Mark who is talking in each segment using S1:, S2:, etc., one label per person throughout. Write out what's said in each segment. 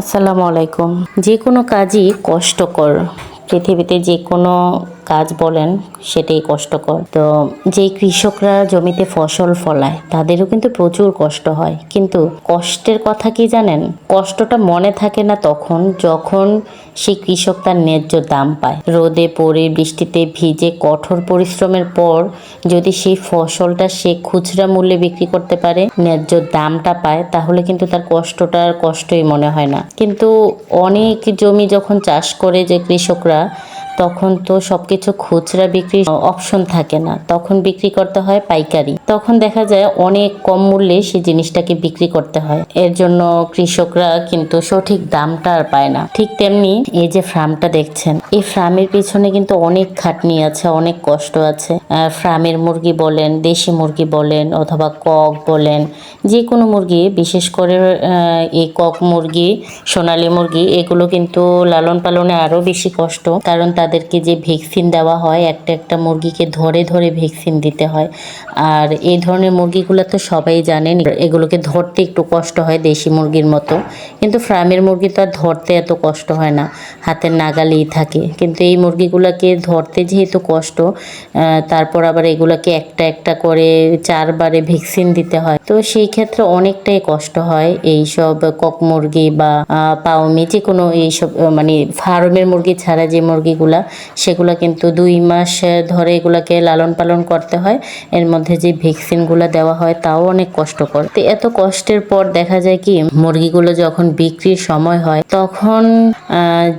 S1: আসসালামু আলাইকুম। যে কোনো কাজই কষ্টকর। পৃথিবীতে যে কোনো কাজ বলেন, সেটাই কষ্টকর। তো যে কৃষকরা জমিতে ফসল ফলায়, তাদেরও কিন্তু প্রচুর কষ্ট হয়। কিন্তু কষ্টের কথা কি জানেন? কষ্টটা মনে থাকে না তখন, যখন সেই কৃষক তার ন্যায্য দাম পায়। রোদে পড়ে, বৃষ্টিতে ভিজে, কঠোর পরিশ্রমের পর যদি সেই ফসলটা সে খুচরা মূল্যে বিক্রি করতে পারে, ন্যায্য দামটা পায়, তাহলে কিন্তু তার কষ্টটা আর কষ্টই মনে হয় না। কিন্তু অনেক জমি যখন চাষ করে যে কৃষকরা তখন তো সবকিছু খুচরা বিক্রির অপশন থাকে না। তখন বিক্রি করতে হয় পাইকারি। তখন দেখা যায় অনেক কম মূল্যে সেই জিনিসটাকে বিক্রি করতে হয়। এর জন্য কৃষকরা কিন্তু সঠিক দামটা আর পায় না। ঠিক তেমনি এই যে ফার্মটা দেখছেন, এই ফার্মের পিছনে কিন্তু অনেক খাটনি আছে, অনেক কষ্ট আছে। ফার্মের মুরগি বলেন, দেশি মুরগি বলেন, অথবা কক বলেন, যে কোনো মুরগি, বিশেষ করে এই কক মুরগি, সোনালী মুরগি, এগুলো কিন্তু লালন পালনে আরও বেশি কষ্ট। কারণ তাদেরকে যে ভ্যাকসিন দেওয়া হয়, একটা একটা মুরগিকে ধরে ধরে ভ্যাকসিন দিতে হয়। আর এই ধরনের মুরগিগুলো তো সবাই জানেন, এগুলোকে ধরতে একটু কষ্ট হয় দেশি মুরগির মতো। কিন্তু ফার্মের মুরগি তো আর ধরতে এত কষ্ট হয় না, হাতের নাগালেই থাকে। কিন্তু এই মুরগিগুলোকে ধরতে যেহেতু কষ্ট তারপর আবার এগুলোকে একটা একটা করে চারবারে ভ্যাকসিন দিতে হয়। তো সেই ক্ষেত্রে অনেকটাই কষ্ট হয় এই সব কক মুরগি বা পাউমি যে কোনো এইসব মানে ফার্মের মুরগি ছাড়া যে মুরগিগুলা সেগুলা কিন্তু দুই মাস ধরে এগুলাকে লালন পালন করতে হয়। এর মধ্যে যে ভ্যাকসিনগুলো দেওয়া হয় তাও অনেক কষ্টকর। তো এত কষ্টের পর দেখা যায় কি, মুরগিগুলো যখন বিক্রির সময় হয়, তখন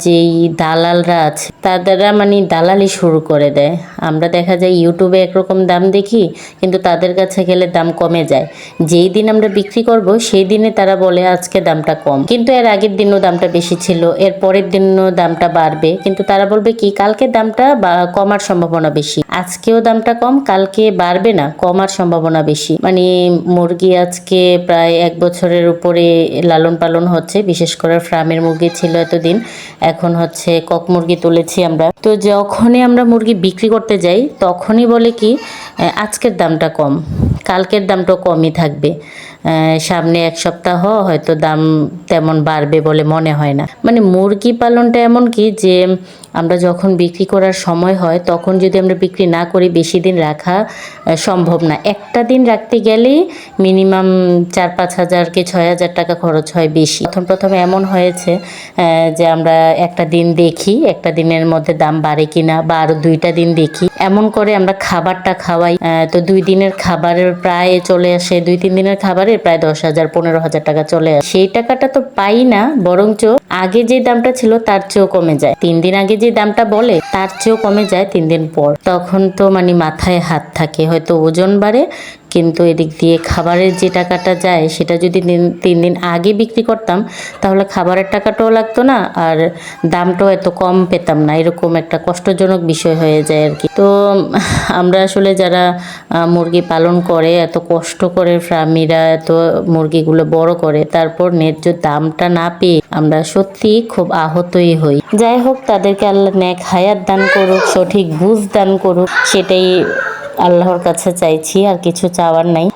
S1: যেই দালালরা আছে, তাদেরা মানে দালালি শুরু করে দেয়। আমরা দেখা যায় ইউটিউবে একরকম দাম দেখি, কিন্তু তাদের কাছে গেলে দাম কমে যায়। যেই দিন আমরা বিক্রি করব, সেই দিনে তারা বলে, আজকে দামটা কম। কিন্তু এর আগের দিনও দামটা বেশি ছিল, এর পরের দিনও দামটা বাড়বে। কিন্তু তারা বলবে কি কালকে দামটা কমার সম্ভাবনা বেশি? আজকেও দামটা কম, কালকে বাড়বে না, কমার সম্ভাবনা বেশি। মানে মুরগি আজকে প্রায় এক বছরের উপরে লালন পালন হচ্ছে, বিশেষ করে ফার্মের মুরগি ছিল এতদিন, এখন হচ্ছে কক মুরগি তুলেছি আমরা। তো যখনই আমরা মুরগি বিক্রি করতে যাই, তখনই বলে কি আজকের দামটা কম, কালকের দামটাও কমই থাকবে। সামনে এক সপ্তাহ হয়তো দাম তেমন বাড়বে বলে মনে হয় না। মানে মুরগি পালনটা এমন কি যে আমরা যখন বিক্রি করার সময় হয়, তখন যদি আমরা বিক্রি না করি, বেশি দিন রাখা সম্ভব না। একটা দিন রাখতে গেলেই মিনিমাম চার পাঁচ হাজার কি ছয় হাজার টাকা খরচ হয় বেশি। প্রথম প্রথম এমন হয়েছে যে আমরা একটা দিন দেখি, একটা দিনের মধ্যে দাম বাড়ে কিনা বা আরও দুইটা দিন দেখি। এমন করে আমরা খাবারটা খাওয়াই তো দুই দিনের খাবারের প্রায় চলে আসে, দুই তিন দিনের প্রায় দশ হাজার, পনেরো হাজার টাকা চলে আসে। সেই টাকাটা তো পাই না, বরঞ্চ আগে যে দামটা ছিল তার চেয়েও কমে যায়। তিন দিন আগে যে দামটা বলে, তার চেয়েও কমে যায় তিন দিন পর। তখন তো মানে মাথায় হাত থাকে, হয়তো ওজন বাড়ে কিন্তু এদিক দিয়ে খাবারের যে টাকাটা যায়, সেটা যদি তিন দিন আগে বিক্রি করতাম, তাহলে খাবারের টাকাটাও লাগতো না আর দামটাও এত কম পেতাম না। এরকম একটা কষ্টজনক বিষয় হয়ে যায় আর কি। তো আমরা আসলে যারা মুরগি পালন করে, এত কষ্ট করে ফার্মিরা এত মুরগিগুলো বড় করে, তারপর ন্যায্য দামটা না পেয়ে আমরা সত্যি খুব আহতই হই। যাই হোক, তাদেরকে আল্লাহ ন্যাক হায়াত দান করুক, সঠিক বুঝ দান করুক, সেটাই আল্লাহর কাছে চাইছি আর কিছু চাওয়ার নাই।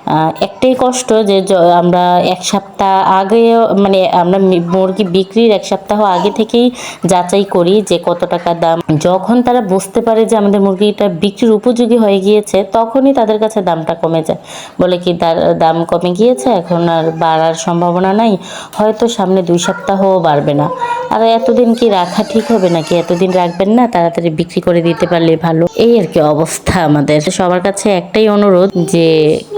S1: একটাই কষ্ট যে আমরা এক সপ্তাহ আগে মানে আমরা মুরগি বিক্রির এক সপ্তাহ আগে থেকেই যাচাই করি যে কত টাকা দাম। যখন তারা বুঝতে পারে যে আমাদের মুরগিটা বিক্রির উপযোগী হয়ে গিয়েছে, তখনই তাদের কাছে দামটা কমে যায়। বলে কি, তার দাম কমে গিয়েছে, এখন আর বাড়ার সম্ভাবনা নাই, হয়তো সামনে দুই সপ্তাহও বাড়বে না। আর এতদিন কি রাখা ঠিক হবে নাকি? এতদিন রাখবেন না, তাড়াতাড়ি বিক্রি করে দিতে পারলে ভালো। এই আর কি অবস্থা আমাদের। সবার কাছে একটাই অনুরোধ যে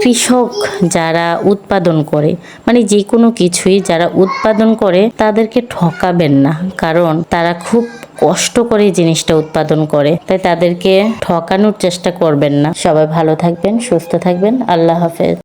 S1: কৃষক যারা উৎপাদন করে মানে যে কোনো কিছুই যারা উৎপাদন করে, তাদেরকে ঠকাবেন না। কারণ তারা খুব কষ্ট করে জিনিসটা উৎপাদন করে, তাই তাদেরকে ঠকানোর চেষ্টা করবেন না। সবাই ভালো থাকবেন, সুস্থ থাকবেন। আল্লাহ হাফেজ।